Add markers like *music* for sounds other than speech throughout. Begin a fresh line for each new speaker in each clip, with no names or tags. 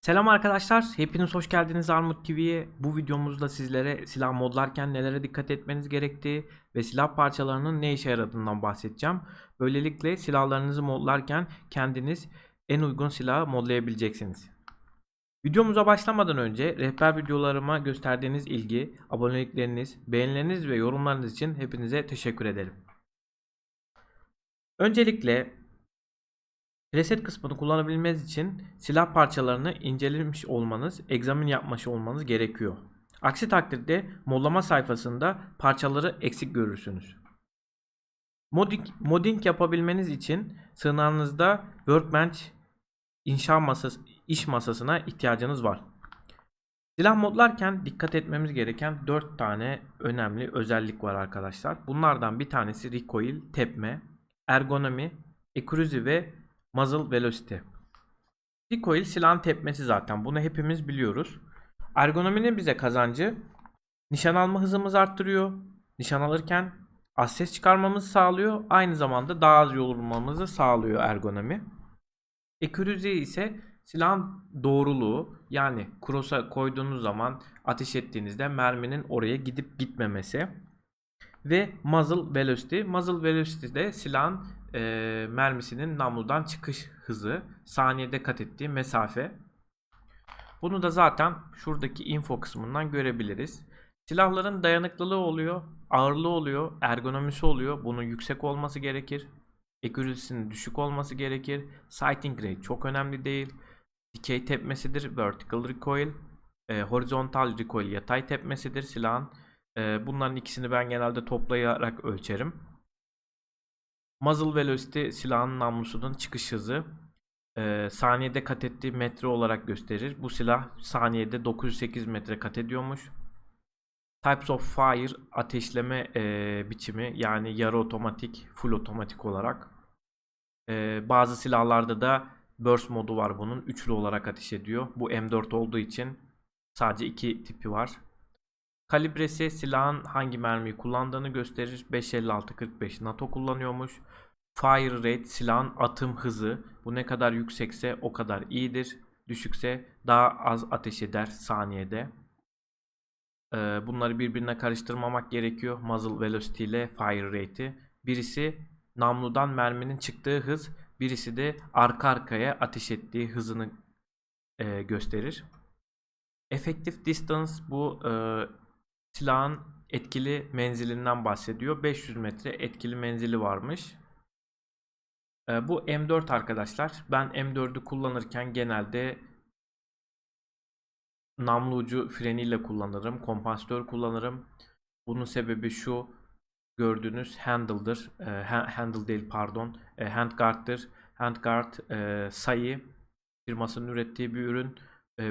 Selam arkadaşlar, hepiniz hoş geldiniz Armut TV'ye. Bu videomuzda sizlere silah modlarken nelere dikkat etmeniz gerektiği ve silah parçalarının ne işe yaradığından bahsedeceğim. Böylelikle silahlarınızı modlarken kendiniz en uygun silahı modlayabileceksiniz. Videomuza başlamadan önce rehber videolarıma gösterdiğiniz ilgi, abonelikleriniz, beğenileriniz ve yorumlarınız için hepinize teşekkür ederim. Öncelikle Preset kısmını kullanabilmeniz için silah parçalarını incelemiş olmanız, egzamin yapmış olmanız gerekiyor. Aksi takdirde modlama sayfasında parçaları eksik görürsünüz. Modding, modding yapabilmeniz için sığınağınızda Workbench inşa masası, iş masasına ihtiyacınız var. Silah modlarken dikkat etmemiz gereken 4 tane önemli özellik var arkadaşlar. Bunlardan bir tanesi recoil, tepme, ergonomi, accuracy ve muzzle velocity. Recoil silahın tepmesi zaten. Bunu hepimiz biliyoruz. Ergonominin bize kazancı nişan alma hızımızı arttırıyor. Nişan alırken az ses çıkarmamızı sağlıyor. Aynı zamanda daha az yorulmamızı sağlıyor ergonomi. Accuracy ise silahın doğruluğu yani cross'a koyduğunuz zaman ateş ettiğinizde merminin oraya gidip gitmemesi ve muzzle velocity. Muzzle velocity de silahın e, mermisinin namludan çıkış hızı, saniyede kat ettiği mesafe. Bunu da zaten şuradaki info kısmından görebiliriz. Silahların dayanıklılığı oluyor, ağırlığı oluyor, ergonomisi oluyor. Bunun yüksek olması gerekir. Accuracy'nin düşük olması gerekir. Sighting rate çok önemli değil. Dikey tepmesidir, vertical recoil. E, horizontal recoil yatay tepmesidir silahın. E, bunların ikisini ben genelde toplayarak ölçerim. Muzzle velocity silahın namlusunun çıkış hızı. Ee, saniyede kat ettiği metre olarak gösterir. Bu silah saniyede 908 metre kat ediyormuş. Types of Fire ateşleme e, biçimi yani yarı otomatik, full otomatik olarak. E, bazı silahlarda da burst modu var bunun. Üçlü olarak ateş ediyor. Bu M4 olduğu için sadece iki tipi var. Kalibresi silahın hangi mermiyi kullandığını gösterir. 5.56-45 NATO kullanıyormuş. Fire rate silahın atım hızı. Bu ne kadar yüksekse o kadar iyidir. Düşükse daha az ateş eder saniyede. Ee, bunları birbirine karıştırmamak gerekiyor. Muzzle velocity ile fire rate'i. Birisi namludan merminin çıktığı hız. Birisi de arka arkaya ateş ettiği hızını e, gösterir. Effective distance bu e, silahın etkili menzilinden bahsediyor. 500 metre etkili menzili varmış. Ee, bu M4 arkadaşlar. Ben M4'ü kullanırken genelde namlu ucu freniyle kullanırım. Kompansatör kullanırım. Bunun sebebi şu. Gördüğünüz handle'dır. E, handle değil pardon. E, handguard'dır. Handguard e, sayı firmasının ürettiği bir ürün.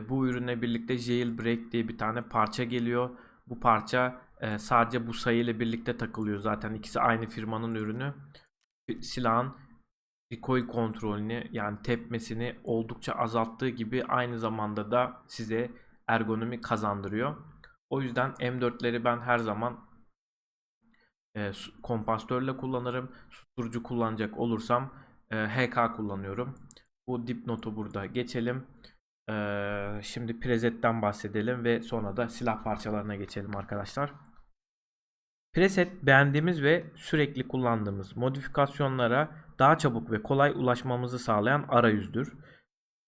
Bu ürünle birlikte jailbreak diye bir tane parça geliyor. Bu parça e, sadece bu sayı ile birlikte takılıyor zaten. ikisi aynı firmanın ürünü. Silahın recoil kontrolünü yani tepmesini oldukça azalttığı gibi aynı zamanda da size ergonomi kazandırıyor. O yüzden M4'leri ben her zaman e, kompansatörle kullanırım. Susturucu kullanacak olursam e, HK kullanıyorum. Bu dipnotu burada geçelim. Şimdi presetten bahsedelim ve sonra da silah parçalarına geçelim arkadaşlar. Preset beğendiğimiz ve sürekli kullandığımız modifikasyonlara daha çabuk ve kolay ulaşmamızı sağlayan arayüzdür.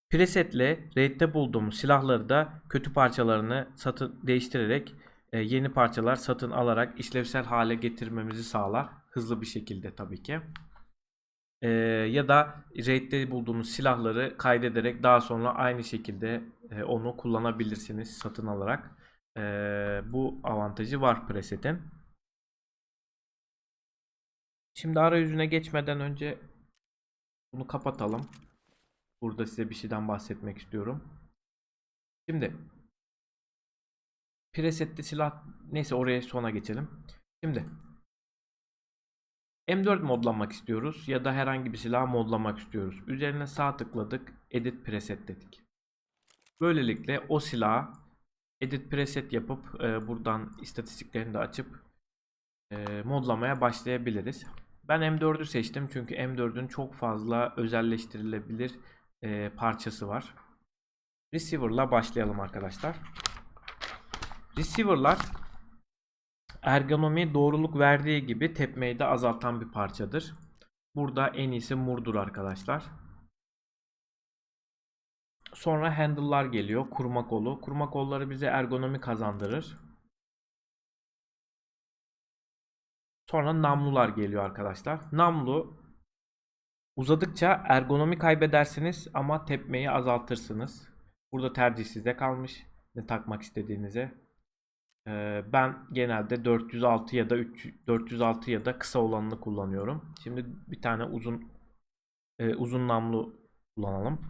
Presetle raid'de bulduğumuz silahları da kötü parçalarını satın değiştirerek yeni parçalar satın alarak işlevsel hale getirmemizi sağlar. Hızlı bir şekilde tabii ki. Ee, ya da raid'de bulduğunuz silahları kaydederek daha sonra aynı şekilde e, onu kullanabilirsiniz satın alarak. E, bu avantajı var preset'in. Şimdi arayüzüne geçmeden önce bunu kapatalım. Burada size bir şeyden bahsetmek istiyorum. Şimdi preset'te silah neyse oraya sona geçelim. Şimdi M4 modlamak istiyoruz ya da herhangi bir silah modlamak istiyoruz. Üzerine sağ tıkladık, Edit Preset dedik. Böylelikle o silahı Edit Preset yapıp e, buradan istatistiklerini de açıp e, modlamaya başlayabiliriz. Ben M4'ü seçtim çünkü M4'ün çok fazla özelleştirilebilir e, parçası var. Receiver'la başlayalım arkadaşlar. Receiver'lar ergonomi doğruluk verdiği gibi tepmeyi de azaltan bir parçadır. Burada en iyisi Mur'dur arkadaşlar. Sonra handle'lar geliyor. Kurma kolu. Kurma kolları bize ergonomi kazandırır. Sonra namlular geliyor arkadaşlar. Namlu uzadıkça ergonomi kaybedersiniz ama tepmeyi azaltırsınız. Burada tercih size kalmış. Ne takmak istediğinize. Ee, ben genelde 406 ya da 3 406 ya da kısa olanını kullanıyorum. Şimdi bir tane uzun e, uzun namlu kullanalım.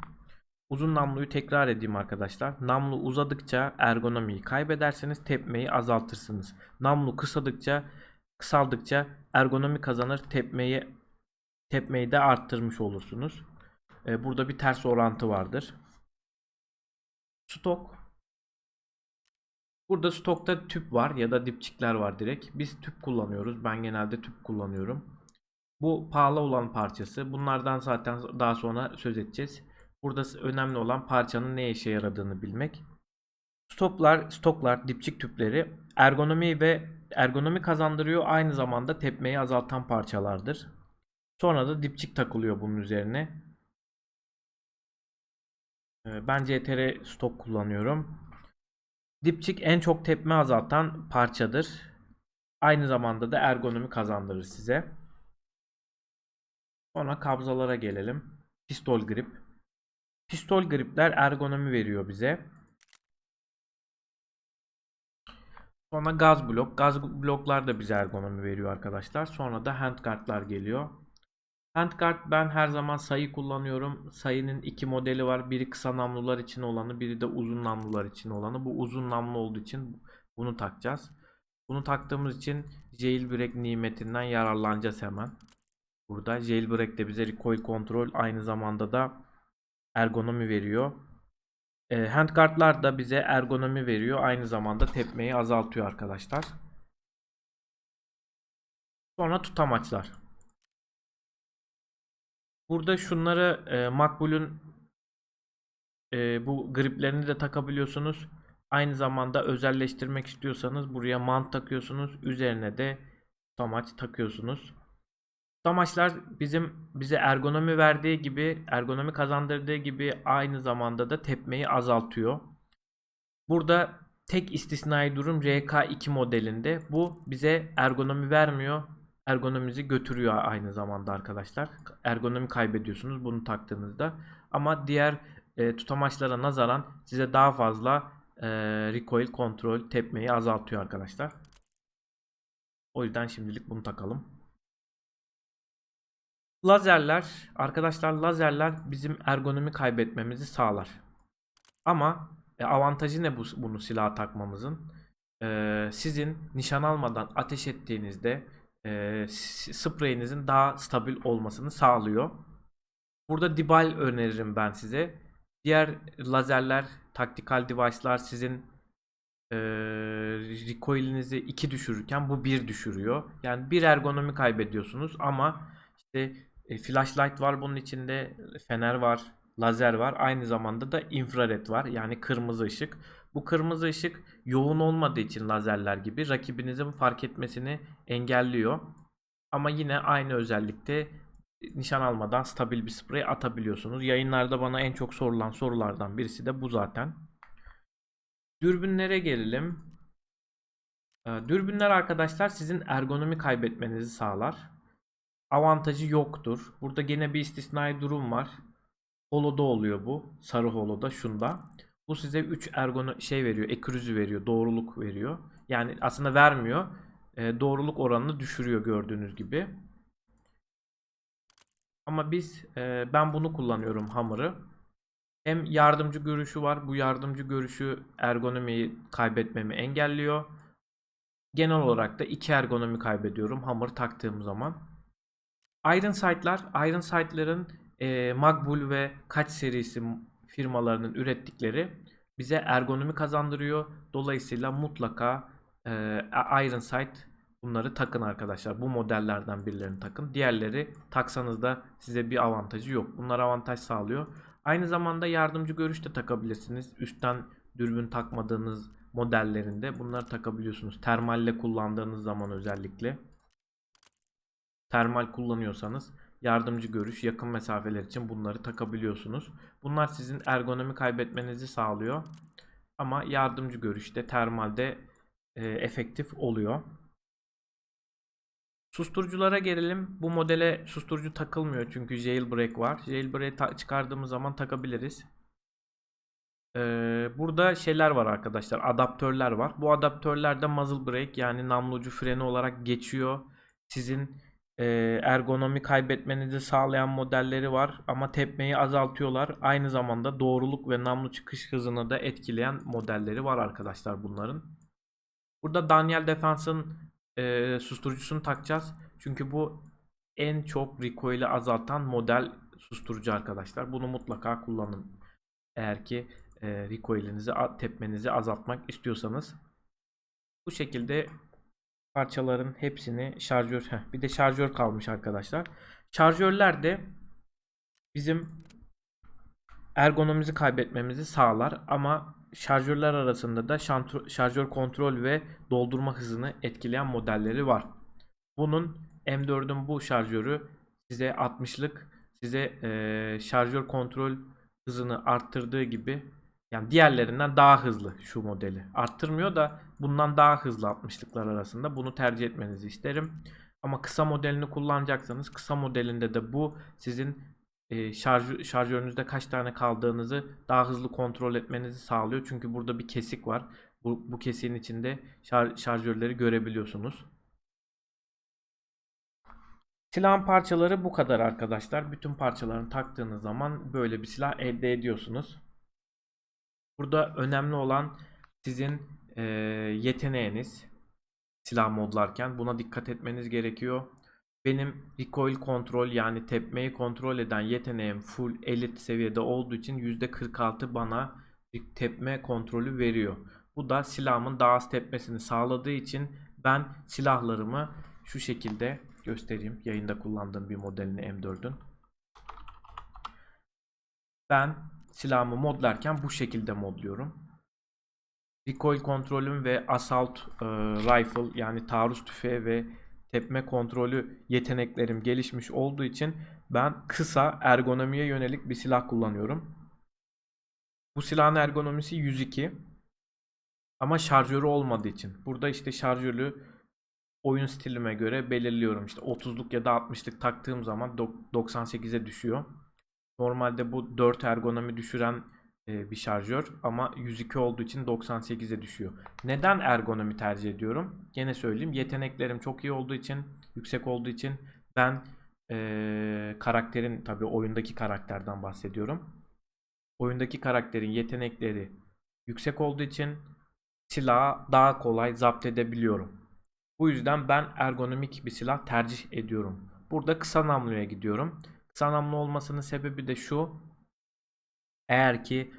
Uzun namluyu tekrar edeyim arkadaşlar. Namlu uzadıkça ergonomiyi kaybedersiniz, tepmeyi azaltırsınız. Namlu kısadıkça kısaldıkça ergonomi kazanır, tepmeyi tepmeyi de arttırmış olursunuz. Ee, burada bir ters orantı vardır. Stok Burada stokta tüp var ya da dipçikler var direkt. Biz tüp kullanıyoruz. Ben genelde tüp kullanıyorum. Bu pahalı olan parçası. Bunlardan zaten daha sonra söz edeceğiz. Burada önemli olan parçanın ne işe yaradığını bilmek. Stoklar, stoklar, dipçik tüpleri ergonomi ve ergonomi kazandırıyor. Aynı zamanda tepmeyi azaltan parçalardır. Sonra da dipçik takılıyor bunun üzerine. Ee, Ben CTR stok kullanıyorum. Dipçik en çok tepme azaltan parçadır. Aynı zamanda da ergonomi kazandırır size. Sonra kabzalara gelelim. Pistol grip. Pistol gripler ergonomi veriyor bize. Sonra gaz blok. Gaz bloklar da bize ergonomi veriyor arkadaşlar. Sonra da handguardlar geliyor. Handguard ben her zaman sayı kullanıyorum. Sayının iki modeli var. Biri kısa namlular için olanı, biri de uzun namlular için olanı. Bu uzun namlu olduğu için bunu takacağız. Bunu taktığımız için jailbreak nimetinden yararlanacağız hemen. Burada jailbreak de bize recoil kontrol aynı zamanda da ergonomi veriyor. E, handguardlar da bize ergonomi veriyor. Aynı zamanda tepmeyi azaltıyor arkadaşlar. Sonra tutamaçlar. Burada şunları e, Makbul'ün e, bu griplerini de takabiliyorsunuz. Aynı zamanda özelleştirmek istiyorsanız buraya mount takıyorsunuz. Üzerine de tutamaç takıyorsunuz. Tutamaçlar bizim bize ergonomi verdiği gibi, ergonomi kazandırdığı gibi aynı zamanda da tepmeyi azaltıyor. Burada tek istisnai durum RK2 modelinde. Bu bize ergonomi vermiyor. Ergonomimizi götürüyor aynı zamanda arkadaşlar. Ergonomi kaybediyorsunuz bunu taktığınızda. Ama diğer e, tutamaçlara nazaran size daha fazla e, recoil kontrol tepmeyi azaltıyor arkadaşlar. O yüzden şimdilik bunu takalım. Lazerler arkadaşlar lazerler bizim ergonomi kaybetmemizi sağlar. Ama e, avantajı ne bu, bunu silaha takmamızın? E, sizin nişan almadan ateş ettiğinizde e, spreyinizin daha stabil olmasını sağlıyor. Burada Dibal öneririm ben size. Diğer lazerler, taktikal device'lar sizin e, recoil'inizi 2 düşürürken bu 1 düşürüyor. Yani bir ergonomi kaybediyorsunuz ama işte e, flashlight var bunun içinde, fener var, lazer var. Aynı zamanda da infrared var. Yani kırmızı ışık. Bu kırmızı ışık yoğun olmadığı için lazerler gibi rakibinizin fark etmesini engelliyor. Ama yine aynı özellikte nişan almadan stabil bir sprey atabiliyorsunuz. Yayınlarda bana en çok sorulan sorulardan birisi de bu zaten. Dürbünlere gelelim. Ee, dürbünler arkadaşlar sizin ergonomi kaybetmenizi sağlar. Avantajı yoktur. Burada gene bir istisnai durum var. Holo'da oluyor bu. Sarı holo'da şunda. Bu size 3 ergono şey veriyor. Ekrüzü veriyor. Doğruluk veriyor. Yani aslında vermiyor. E, doğruluk oranını düşürüyor gördüğünüz gibi. Ama biz e, ben bunu kullanıyorum hammer'ı. Hem yardımcı görüşü var. Bu yardımcı görüşü ergonomiyi kaybetmemi engelliyor. Genel olarak da iki ergonomi kaybediyorum hammer taktığım zaman. Iron Sight'lar, Iron Sight'ların e, Magbul ve kaç serisi firmalarının ürettikleri bize ergonomi kazandırıyor. Dolayısıyla mutlaka e, Iron Sight bunları takın arkadaşlar. Bu modellerden birilerini takın. Diğerleri taksanız da size bir avantajı yok. Bunlar avantaj sağlıyor. Aynı zamanda yardımcı görüş de takabilirsiniz. Üstten dürbün takmadığınız modellerinde bunları takabiliyorsunuz. Termalle kullandığınız zaman özellikle. Termal kullanıyorsanız yardımcı görüş, yakın mesafeler için bunları takabiliyorsunuz. Bunlar sizin ergonomi kaybetmenizi sağlıyor. Ama yardımcı görüşte, termalde e, efektif oluyor. Susturuculara gelelim. Bu modele susturucu takılmıyor çünkü jailbreak var. Jailbreak ta- çıkardığımız zaman takabiliriz. Ee, burada şeyler var arkadaşlar. Adaptörler var. Bu adaptörler de muzzle brake yani namlucu freni olarak geçiyor. Sizin ergonomi kaybetmenizi sağlayan modelleri var ama tepmeyi azaltıyorlar. Aynı zamanda doğruluk ve namlu çıkış hızını da etkileyen modelleri var arkadaşlar bunların. Burada Daniel Defense'ın e, susturucusunu takacağız. Çünkü bu en çok recoil'i azaltan model susturucu arkadaşlar. Bunu mutlaka kullanın. Eğer ki e, recoil'inizi, tepmenizi azaltmak istiyorsanız. Bu şekilde parçaların hepsini şarjör heh, bir de şarjör kalmış arkadaşlar. Şarjörler de bizim ergonomimizi kaybetmemizi sağlar ama şarjörler arasında da şarjör kontrol ve doldurma hızını etkileyen modelleri var. Bunun M4'ün bu şarjörü size 60'lık size eee, şarjör kontrol hızını arttırdığı gibi yani diğerlerinden daha hızlı şu modeli. Arttırmıyor da bundan daha hızlı 60'lıklar arasında. Bunu tercih etmenizi isterim. Ama kısa modelini kullanacaksanız kısa modelinde de bu sizin e, şarj, şarjörünüzde kaç tane kaldığınızı daha hızlı kontrol etmenizi sağlıyor. Çünkü burada bir kesik var. Bu, bu kesiğin içinde şar- şarjörleri görebiliyorsunuz. Silahın parçaları bu kadar arkadaşlar. Bütün parçalarını taktığınız zaman böyle bir silah elde ediyorsunuz. Burada önemli olan sizin e, yeteneğiniz silah modlarken buna dikkat etmeniz gerekiyor. Benim recoil kontrol yani tepmeyi kontrol eden yeteneğim full elit seviyede olduğu için %46 bana tepme kontrolü veriyor. Bu da silahımın daha az tepmesini sağladığı için ben silahlarımı şu şekilde göstereyim. Yayında kullandığım bir modelini M4'ün. Ben silahımı modlarken bu şekilde modluyorum. Recoil kontrolüm ve assault e, rifle yani taarruz tüfeği ve tepme kontrolü yeteneklerim gelişmiş olduğu için ben kısa ergonomiye yönelik bir silah kullanıyorum. Bu silahın ergonomisi 102 ama şarjörü olmadığı için. Burada işte şarjörü oyun stilime göre belirliyorum. İşte 30'luk ya da 60'lık taktığım zaman dok- 98'e düşüyor. Normalde bu 4 ergonomi düşüren e, bir şarjör ama 102 olduğu için 98'e düşüyor. Neden ergonomi tercih ediyorum? Gene söyleyeyim. Yeteneklerim çok iyi olduğu için, yüksek olduğu için ben e, karakterin tabii oyundaki karakterden bahsediyorum. Oyundaki karakterin yetenekleri yüksek olduğu için silahı daha kolay zapt edebiliyorum. Bu yüzden ben ergonomik bir silah tercih ediyorum. Burada kısa namluya gidiyorum. Namlu olmasının sebebi de şu. Eğer ki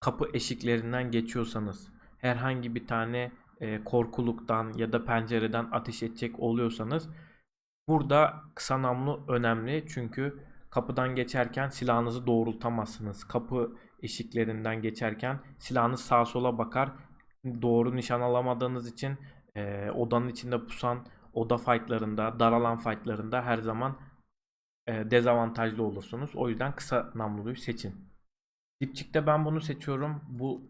kapı eşiklerinden geçiyorsanız herhangi bir tane e, korkuluktan ya da pencereden ateş edecek oluyorsanız burada kısa önemli çünkü kapıdan geçerken silahınızı doğrultamazsınız. Kapı eşiklerinden geçerken silahınız sağa sola bakar. Doğru nişan alamadığınız için e, odanın içinde pusan oda fightlarında, dar alan fightlarında her zaman e, dezavantajlı olursunuz. O yüzden kısa namluluyu seçin. Dipçikte ben bunu seçiyorum. Bu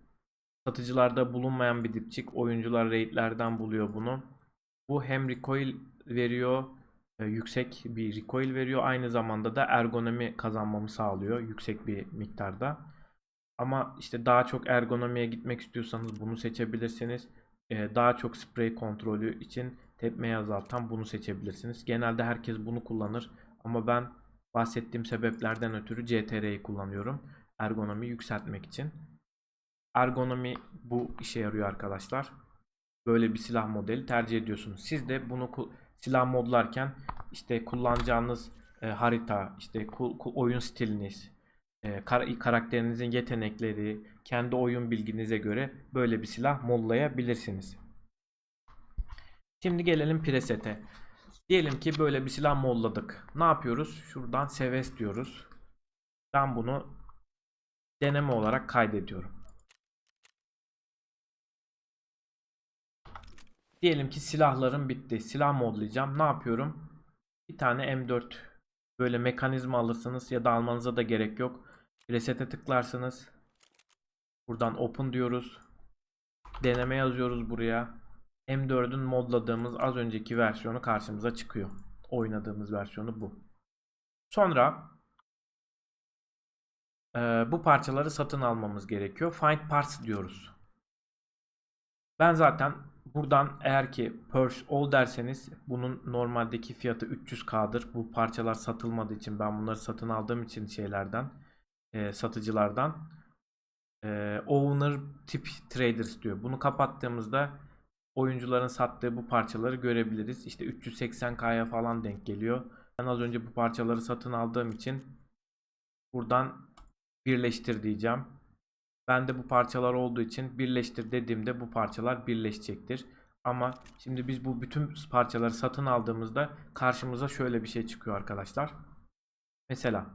satıcılarda bulunmayan bir dipçik. Oyuncular raidlerden buluyor bunu. Bu hem recoil veriyor, e, yüksek bir recoil veriyor. Aynı zamanda da ergonomi kazanmamı sağlıyor yüksek bir miktarda. Ama işte daha çok ergonomiye gitmek istiyorsanız bunu seçebilirsiniz. E, daha çok spray kontrolü için tepmeyi azaltan bunu seçebilirsiniz. Genelde herkes bunu kullanır. Ama ben bahsettiğim sebeplerden ötürü CTR'yi kullanıyorum ergonomi yükseltmek için. Ergonomi bu işe yarıyor arkadaşlar. Böyle bir silah modeli tercih ediyorsunuz. Siz de bunu silah modlarken işte kullanacağınız e, harita, işte oyun stiliniz, e, kar- karakterinizin yetenekleri, kendi oyun bilginize göre böyle bir silah modlayabilirsiniz. Şimdi gelelim presete. Diyelim ki böyle bir silah modladık. Ne yapıyoruz? Şuradan seves diyoruz. Ben bunu deneme olarak kaydediyorum. Diyelim ki silahlarım bitti. Silah modlayacağım. Ne yapıyorum? Bir tane M4 böyle mekanizma alırsınız ya da almanıza da gerek yok. Reset'e tıklarsınız. Buradan open diyoruz. Deneme yazıyoruz buraya. M4'ün modladığımız az önceki versiyonu karşımıza çıkıyor. Oynadığımız versiyonu bu. Sonra e, bu parçaları satın almamız gerekiyor. Find parts diyoruz. Ben zaten buradan eğer ki purchase all derseniz bunun normaldeki fiyatı 300k'dır. Bu parçalar satılmadığı için ben bunları satın aldığım için şeylerden e, satıcılardan e, owner tip traders diyor. Bunu kapattığımızda oyuncuların sattığı bu parçaları görebiliriz. İşte 380k'ya falan denk geliyor. Ben az önce bu parçaları satın aldığım için buradan birleştir diyeceğim. Bende bu parçalar olduğu için birleştir dediğimde bu parçalar birleşecektir. Ama şimdi biz bu bütün parçaları satın aldığımızda karşımıza şöyle bir şey çıkıyor arkadaşlar. Mesela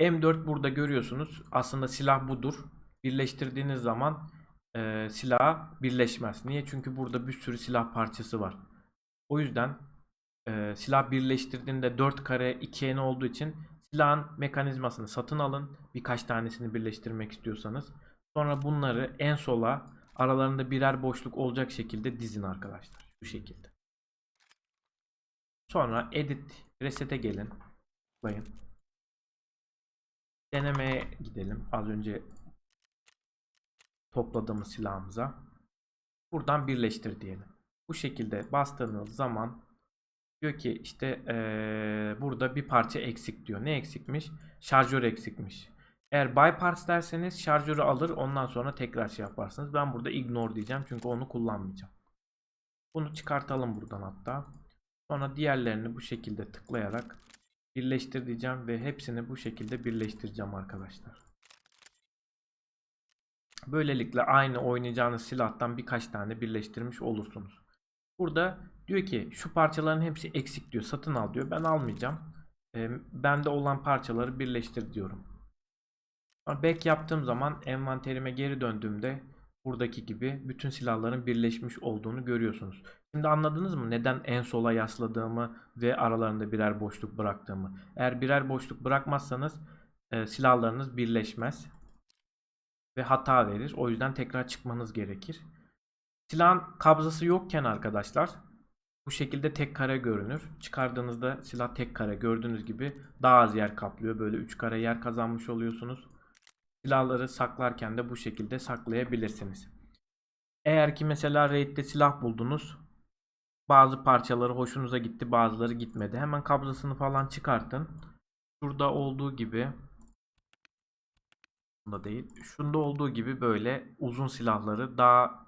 M4 burada görüyorsunuz. Aslında silah budur. Birleştirdiğiniz zaman e, silaha birleşmez. Niye? Çünkü burada bir sürü silah parçası var. O yüzden e, silah birleştirdiğinde 4 kare 2 en olduğu için silahın mekanizmasını satın alın. Birkaç tanesini birleştirmek istiyorsanız. Sonra bunları en sola aralarında birer boşluk olacak şekilde dizin arkadaşlar. Bu şekilde. Sonra edit reset'e gelin. Tıklayın. Denemeye gidelim. Az önce topladığımız silahımıza. Buradan birleştir diyelim. Bu şekilde bastığınız zaman diyor ki işte ee, burada bir parça eksik diyor. Ne eksikmiş? Şarjör eksikmiş. Eğer buy parts derseniz şarjörü alır ondan sonra tekrar şey yaparsınız. Ben burada ignore diyeceğim çünkü onu kullanmayacağım. Bunu çıkartalım buradan hatta. Sonra diğerlerini bu şekilde tıklayarak birleştir diyeceğim ve hepsini bu şekilde birleştireceğim arkadaşlar. Böylelikle aynı oynayacağınız silahtan birkaç tane birleştirmiş olursunuz. Burada diyor ki şu parçaların hepsi eksik diyor. Satın al diyor. Ben almayacağım. E, bende olan parçaları birleştir diyorum. Back yaptığım zaman envanterime geri döndüğümde buradaki gibi bütün silahların birleşmiş olduğunu görüyorsunuz. Şimdi anladınız mı neden en sola yasladığımı ve aralarında birer boşluk bıraktığımı? Eğer birer boşluk bırakmazsanız e, silahlarınız birleşmez ve hata verir. O yüzden tekrar çıkmanız gerekir. Silahın kabzası yokken arkadaşlar bu şekilde tek kare görünür. Çıkardığınızda silah tek kare gördüğünüz gibi daha az yer kaplıyor. Böyle 3 kare yer kazanmış oluyorsunuz. Silahları saklarken de bu şekilde saklayabilirsiniz. Eğer ki mesela raid'de silah buldunuz. Bazı parçaları hoşunuza gitti bazıları gitmedi. Hemen kabzasını falan çıkartın. Şurada olduğu gibi Bunda değil. Şunda olduğu gibi böyle uzun silahları daha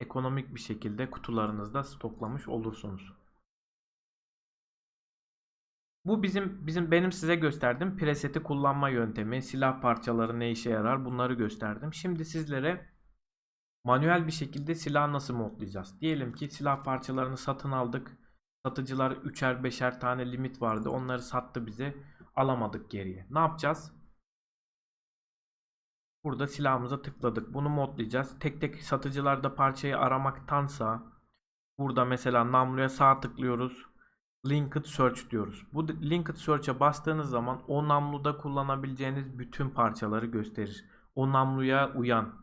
ekonomik bir şekilde kutularınızda stoklamış olursunuz. Bu bizim bizim benim size gösterdiğim preseti kullanma yöntemi, silah parçaları ne işe yarar bunları gösterdim. Şimdi sizlere manuel bir şekilde silah nasıl modlayacağız? Diyelim ki silah parçalarını satın aldık. Satıcılar 3'er 5'er tane limit vardı. Onları sattı bize. Alamadık geriye. Ne yapacağız? Burada silahımıza tıkladık. Bunu modlayacağız. Tek tek satıcılarda parçayı aramaktansa burada mesela namluya sağ tıklıyoruz. Linked Search diyoruz. Bu Linked Search'e bastığınız zaman o namluda kullanabileceğiniz bütün parçaları gösterir. O namluya uyan.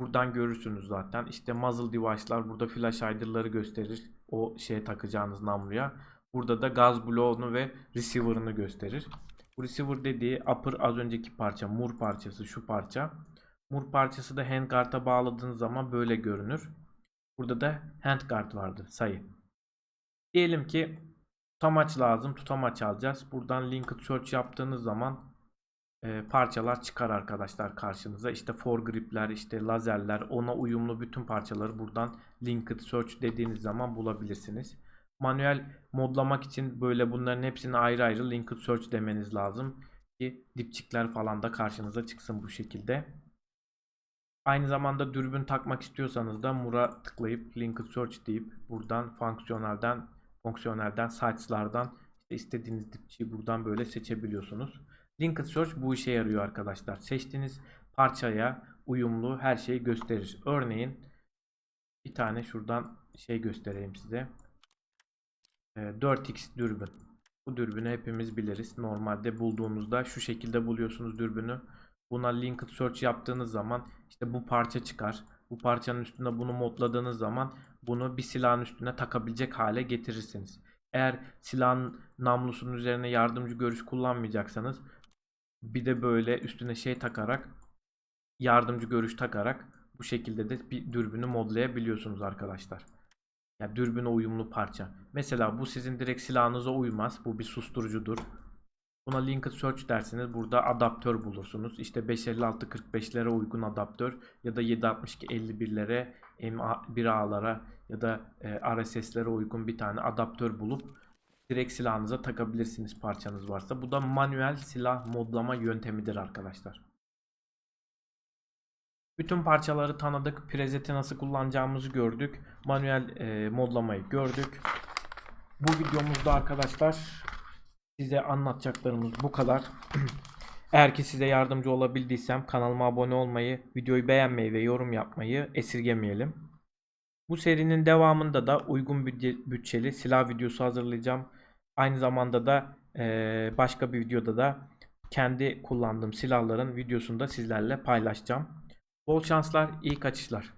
Buradan görürsünüz zaten. İşte muzzle device'lar burada flash hider'ları gösterir. O şeye takacağınız namluya. Burada da gaz bloğunu ve receiver'ını gösterir. Receiver dediği upper az önceki parça. Mur parçası şu parça. Mur parçası da handguard'a bağladığınız zaman böyle görünür. Burada da handguard vardı sayı. Diyelim ki tutamaç lazım. Tutamaç alacağız. Buradan linked search yaptığınız zaman e, parçalar çıkar arkadaşlar karşınıza. İşte foregrip'ler, işte lazerler, ona uyumlu bütün parçaları buradan linked search dediğiniz zaman bulabilirsiniz. Manuel modlamak için böyle bunların hepsini ayrı ayrı linked search demeniz lazım ki dipçikler falan da karşınıza çıksın bu şekilde. Aynı zamanda dürbün takmak istiyorsanız da Mur'a tıklayıp linked search deyip buradan fonksiyonelden fonksiyonelden sights'lardan işte istediğiniz dipçiyi buradan böyle seçebiliyorsunuz. Linked Search bu işe yarıyor arkadaşlar. Seçtiğiniz parçaya uyumlu her şeyi gösterir. Örneğin bir tane şuradan şey göstereyim size. Ee, 4x dürbün. Bu dürbünü hepimiz biliriz. Normalde bulduğunuzda şu şekilde buluyorsunuz dürbünü. Buna linked search yaptığınız zaman işte bu parça çıkar. Bu parçanın üstüne bunu modladığınız zaman bunu bir silahın üstüne takabilecek hale getirirsiniz. Eğer silahın namlusunun üzerine yardımcı görüş kullanmayacaksanız bir de böyle üstüne şey takarak yardımcı görüş takarak bu şekilde de bir dürbünü modlayabiliyorsunuz arkadaşlar. Ya dürbüne uyumlu parça. Mesela bu sizin direkt silahınıza uymaz. Bu bir susturucudur. Buna linked search dersiniz. Burada adaptör bulursunuz. İşte 556-45'lere uygun adaptör ya da 762-51'lere M1A'lara ya da e, RSS'lere uygun bir tane adaptör bulup direkt silahınıza takabilirsiniz parçanız varsa. Bu da manuel silah modlama yöntemidir arkadaşlar. Bütün parçaları tanıdık. Prezeti nasıl kullanacağımızı gördük. Manuel e, modlamayı gördük. Bu videomuzda arkadaşlar size anlatacaklarımız bu kadar. *clears throat* Eğer ki size yardımcı olabildiysem kanalıma abone olmayı, videoyu beğenmeyi ve yorum yapmayı esirgemeyelim. Bu serinin devamında da uygun bütçe- bütçeli silah videosu hazırlayacağım. Aynı zamanda da eee, başka bir videoda da kendi kullandığım silahların videosunu da sizlerle paylaşacağım. Bol şanslar, iyi kaçışlar.